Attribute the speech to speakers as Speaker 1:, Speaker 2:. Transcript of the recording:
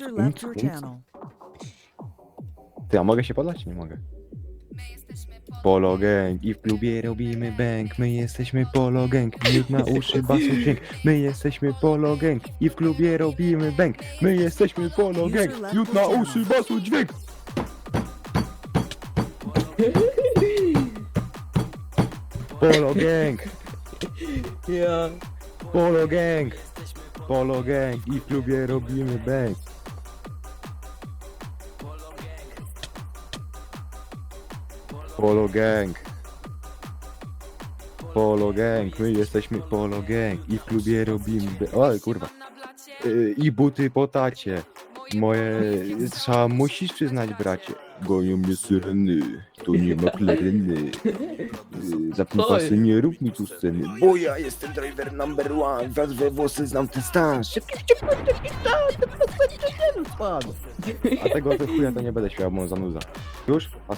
Speaker 1: User left your
Speaker 2: unc.
Speaker 1: channel.
Speaker 2: Ty, a mogę się podać? Nie mogę. Polo gang i w klubie robimy bank. My jesteśmy Polo gang, miód na uszy, basu dźwięk. My jesteśmy Polo gang i w klubie robimy bank. My jesteśmy Polo gang, miód na uszy, basu dźwięk. Polo gang,
Speaker 3: Ja.
Speaker 2: Polo gang, Polo gang i w klubie robimy bank. Polo gang. Polo gang, my jesteśmy Polo gang i w klubie robimy... Oj, kurwa. Y, I buty po tacie. Moje... Trzeba musisz przyznać, bracie. Gonią mnie syreny, to nie ma klareny. Y, Zapnij
Speaker 3: Oj.
Speaker 2: pasy, nie rób mi tu sceny. Bo ja jestem driver number one, wiatr we włosy, znam ten stan. Szybki, szybki, szybki, szybki, spadł. A tego to chuja to nie będę śpiewał, bo on zanudza. Już? A